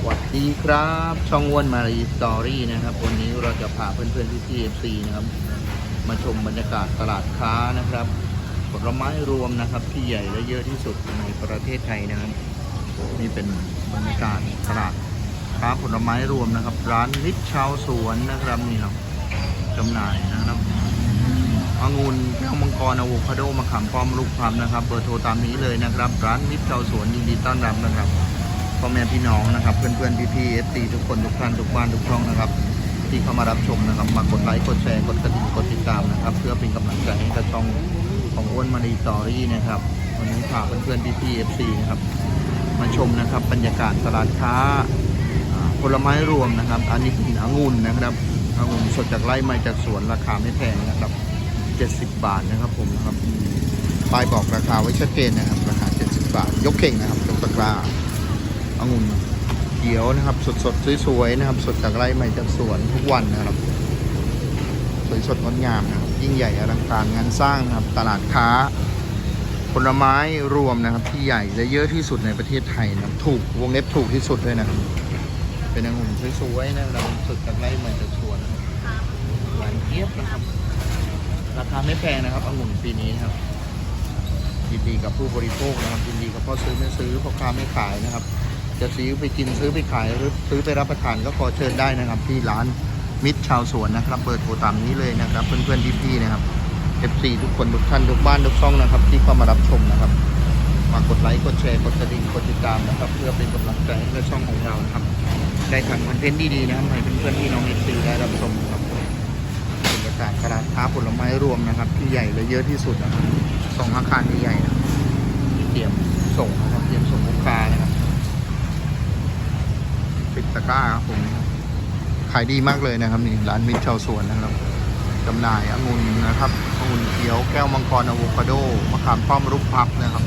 สวัสดีครับ ช่องวนมารีสตอรี่นะครับ วันนี้เราจะพาเพื่อนๆที่ทีเอฟซีนะครับ มาชมบรรยากาศตลาดค้านะครับ ผลไม้รวมนะครับ ที่ใหญ่และเยอะที่สุดในประเทศไทยนะครับ นี่เป็นบรรยากาศตลาดค้าผลไม้รวมนะครับ ร้านนิดชาวสวนนะครับนี่เราจำหน่ายนะครับองุ่นแก้วมังกรอะโวคาโดมะขามป้อมลูกพลัมนะครับ เบอร์โทรตามนี้เลยนะครับ ร้านนิดชาวสวนยินดีต้อนรับนะครับ พ่อแม่พี่น้องนะครับ เพื่อนๆพี่ๆเอฟซีทุกคนทุกท่านทุกบ้านทุกช่องนะครับ ที่เข้ามารับชมนะครับมากดไลค์กดแชร์กดกระดิ่งกดติดตามนะครับ เพื่อเป็นกำลังใจให้กับช่องของอ้วนมารีสตอรี่นะครับวันนี้พาเพื่อนๆพี่ๆเอฟซีนะครับมาชมนะครับ บรรยากาศตลาดค้าผลไม้รวมนะครับ อันนี้เป็นองุ่นนะครับองุ่นสดจากไร่มาจากสวนราคาไม่แพงนะครับ 70 บาทนะครับผมนะครับป้ายบอกราคาไว้ชัดเจนนะครับราคา 70 บาท ยกเข่งนะครับยกตะกร้า องุ่นเขียวนะครับ สดสดสวยๆนะครับ สดจากไร่ใหม่จากสวนทุกวันนะครับ สวยสดงดงามนะครับ ยิ่งใหญ่อลังการงานสร้างนะครับ ตลาดค้า ผลไม้รวมนะครับ ที่ใหญ่และเยอะที่สุดในประเทศไทยนะครับ ถูกวงเล็บถูกที่สุดด้วยนะครับ เป็นองุ่นสวยๆนะครับสดจากไร่ใหม่จากสวนหวานเจี๊ยบนะครับ ราคาไม่แพงนะครับองุ่นปีนี้นะครับยินดีกับผู้บริโภคนะครับยินดีกับพ่อซื้อไม่ซื้อพ่อค้าไม่ขายนะครับ จะซื้อไปกินซื้อไปขายหรือซื้อไปรับประทานก็ขอเชิญได้นะครับ ที่ร้านมิตรชาวสวนนะครับเบอร์โทรตามนี้เลยนะครับ เพื่อนๆพี่ๆนะครับ FC ทุกคนทุกท่านทุกบ้านทุกช่องนะครับ ที่เข้ามารับชมนะครับมากดไลค์กดแชร์กดกระดิ่งกดติดตามนะครับ เพื่อเป็นกำลังใจให้กับช่องของเรานะครับได้ทำคอนเทนต์ดีๆนะครับให้เพื่อนๆพี่น้อง FC ได้รับชมครับบรรยากาศตลาดค้าผลไม้รวมนะครับ ที่ใหญ่และเยอะที่สุดนะครับสองอาคารใหญ่ๆนะครับเตรียมส่งนะครับเตรียมส่งลูกค้านะครับ ปิดตะกร้าครับผมขายดีมากเลยนะครับนี่ร้านมิตรชาวสวนนะครับจำหน่ายองุ่นนะครับองุ่นเขียวแก้วมังกรอะโวคาโดมะขามป้อมรูปพับนะครับ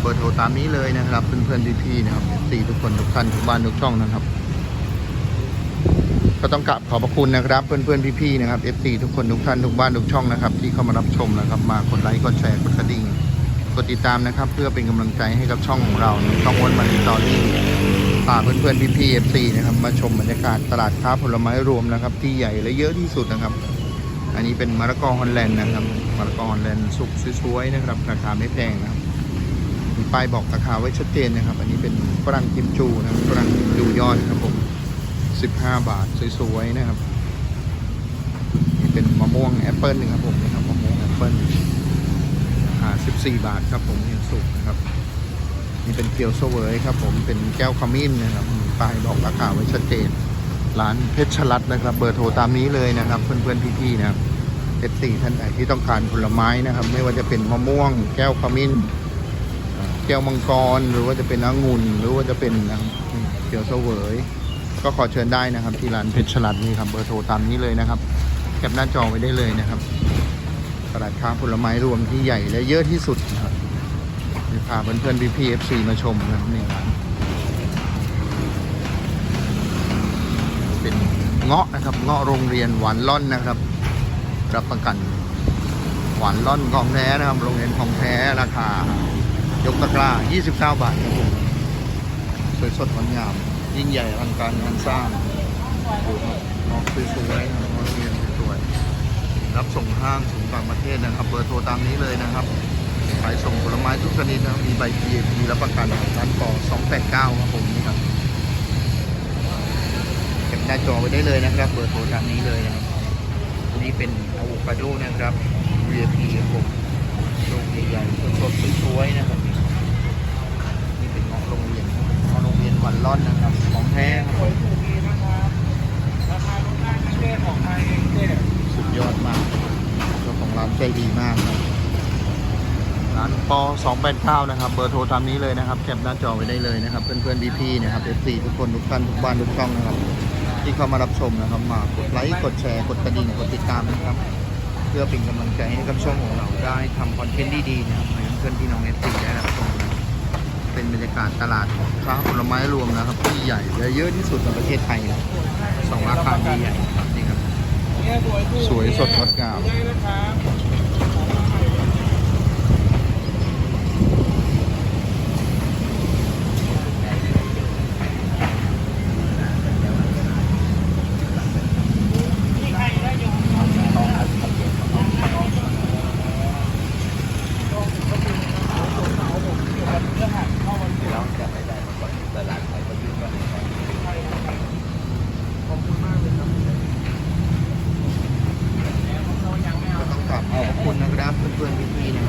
เบอร์โทรตามนี้เลยนะครับเพื่อนๆพี่ๆนะครับสี่ทุกคนทุกท่านทุกบ้านทุกช่องนะครับ ก็ต้องกราบขอบพระคุณนะครับเพื่อนๆพี่ๆนะครับ FC ทุกคนทุกท่านทุกบ้านทุกช่องนะครับ ที่เข้ามารับชมนะครับ มากดไลค์กดแชร์กดกระดิ่งกดติดตามนะครับ เพื่อเป็นกำลังใจให้กับช่องของเราช่องวันมารีตอรี่ พาเพื่อนๆพี่ๆ FC นะครับ มาชมบรรยากาศตลาดค้าผลไม้รวมนะครับ ที่ใหญ่และเยอะที่สุดนะครับ อันนี้เป็นมะละกอฮอลแลนด์นะครับมะละกอฮอลแลนด์สุกสวยๆนะครับ ราคาไม่แพงนะครับมีป้ายบอกราคาไว้ชัดเจนนะครับ อันนี้เป็นฝรั่งกิมจูนะครับฝรั่งกิมจูยอดครับผม15 บาทสวยๆนะครับนี่เป็นมะม่วงแอปเปิลนะครับผมนะครับมะม่วงแอปเปิลราคา14 บาทครับผมยังสุกนะครับ นี่เป็นเกี๊ยวเสวยครับ ผมเป็นแก้วขมิ้นนะครับป้ายบอกราคาไว้ชัดเจน ร้านเพชรรัตน์นะครับ เบอร์โทรตามนี้เลยนะครับ เพื่อนๆพี่ๆนะครับเอฟซีท่านไหนที่ต้องการผลไม้นะครับ ไม่ว่าจะเป็นมะม่วง แก้วขมิ้นแก้วมังกร หรือว่าจะเป็นองุ่นหรือว่าจะเป็นนะครับเกี๊ยวเสวย ก็ขอเชิญได้นะครับ ที่ร้านเพชรรัตน์นี่ครับเบอร์โทรตามนี้เลยนะครับแคปหน้าจอไว้ได้เลยนะครับตลาดค้าผลไม้รวมที่ใหญ่และเยอะที่สุดนะครับ มีพาเพื่อนๆพี่พีเอฟซีมาชมนะครับนี่ร้านเป็นเงาะนะครับเงาะโรงเรียนหวานล่อนนะครับ รับประกัน หวานล่อนของแท้นะครับ โรงเรียนของแท้ราคา ยกตะกร้า29 บาทครับผมสวยสดงดงาม ยิ่งใหญ่อลังการงานสร้างดูครับน้องสวยๆนะครับน้องเรียนสวยรับส่งห้างส่งต่างประเทศนะครับ เบอร์โทรตามนี้เลยนะครับ ขายส่งผลไม้ทุกชนิดนะครับมีใบ GMP รับประกันร้านปอ289ครับผมนี่ครับเก็บหน้าจอไว้ได้เลยนะครับ เบอร์โทรตามนี้เลยนะครับนนี้เป็นอะโวคาโดนะครับ VIP ครับผมลูกใหญ่ๆสดๆสวยๆนะครับนี่เป็นเงาะโรงเรียนครับเงาะโรงเรียนวันร่อนนะครับ ของแท้ครับผมสุดยอดมากเจ้าของร้านใจดีมากครับ ร้านปอ289นะครับ เบอร์โทรตามนี้เลยนะครับ แคปหน้าจอไว้ได้เลยนะครับ เพื่อนๆพี่ๆนะครับ FC ทุกคนทุกท่านทุกบ้านทุกช่องนะครับ ที่เข้ามารับชมนะครับ มากดไลค์ กดแชร์ กดกระดิ่ง กดติดตามนะครับ เพื่อเป็นกำลังใจให้กับช่องของเราได้ทำคอนเทนต์ดีๆนะครับให้เพื่อนๆพี่น้อง FC ได้รับชมนะครับเป็นบรรยากาศตลาดค้าผลไม้รวมนะครับ ที่ใหญ่และเยอะที่สุดในประเทศไทยนะสองอาคารใหญ่ๆครับนี่ครับ สวยสดงดงามได้นะครับ 2023